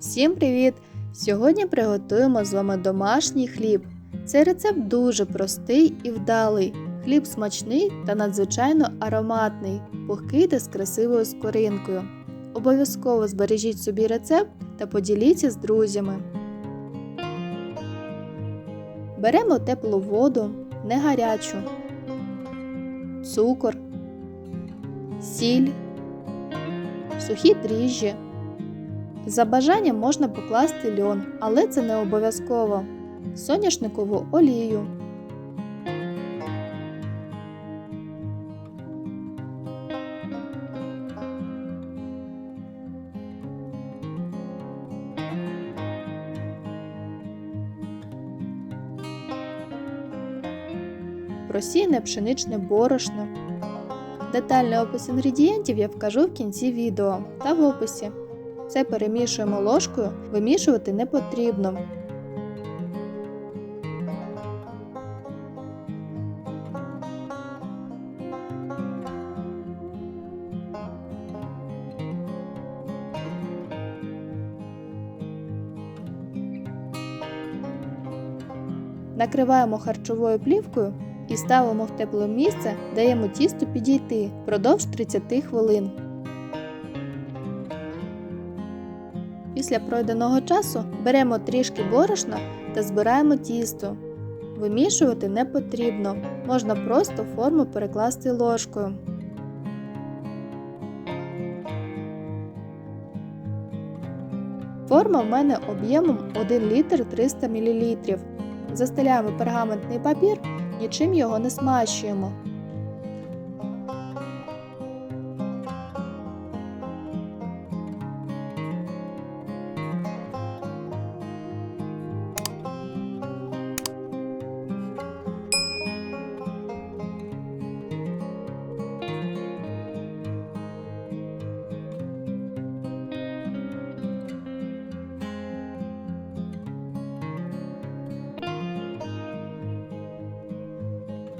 Всім привіт! Сьогодні приготуємо з вами домашній хліб. Цей рецепт дуже простий і вдалий. Хліб смачний та надзвичайно ароматний, пухкий та з красивою скоринкою. Обов'язково збережіть собі рецепт та поділіться з друзями. Беремо теплу воду, не гарячу, цукор, сіль, сухі дріжджі. За бажанням можна покласти льон, але це не обов'язково. Соняшникову олію. Просійне пшеничне борошно. Детальний опис інгредієнтів я вкажу в кінці відео та в описі. Це перемішуємо ложкою, вимішувати не потрібно. Накриваємо харчовою плівкою і ставимо в тепле місце, даємо тісту підійти впродовж 30 хвилин. Після пройденого часу беремо трішки борошна та збираємо тісто. Вимішувати не потрібно, можна просто форму перекласти ложкою. Форма в мене об'ємом 1 літр 300 мл. Застеляємо пергаментний папір, нічим його не смащуємо.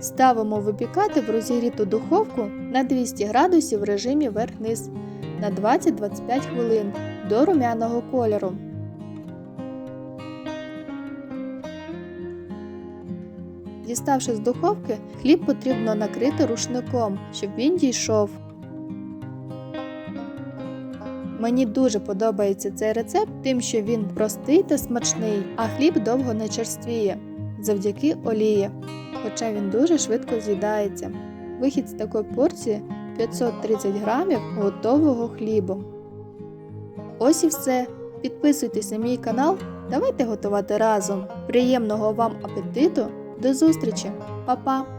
Ставимо випікати в розігріту духовку на 200 градусів в режимі верх-низ на 20-25 хвилин до румяного кольору. Діставши з духовки, хліб потрібно накрити рушником, щоб він дійшов. Мені дуже подобається цей рецепт, тим, що він простий та смачний, а хліб довго не черствіє завдяки олії хоча він дуже швидко з'їдається. Вихід з такої порції 530 грамів готового хлібу. Ось і все. Підписуйтесь на мій канал, давайте готувати разом. Приємного вам апетиту! До зустрічі, Па-па!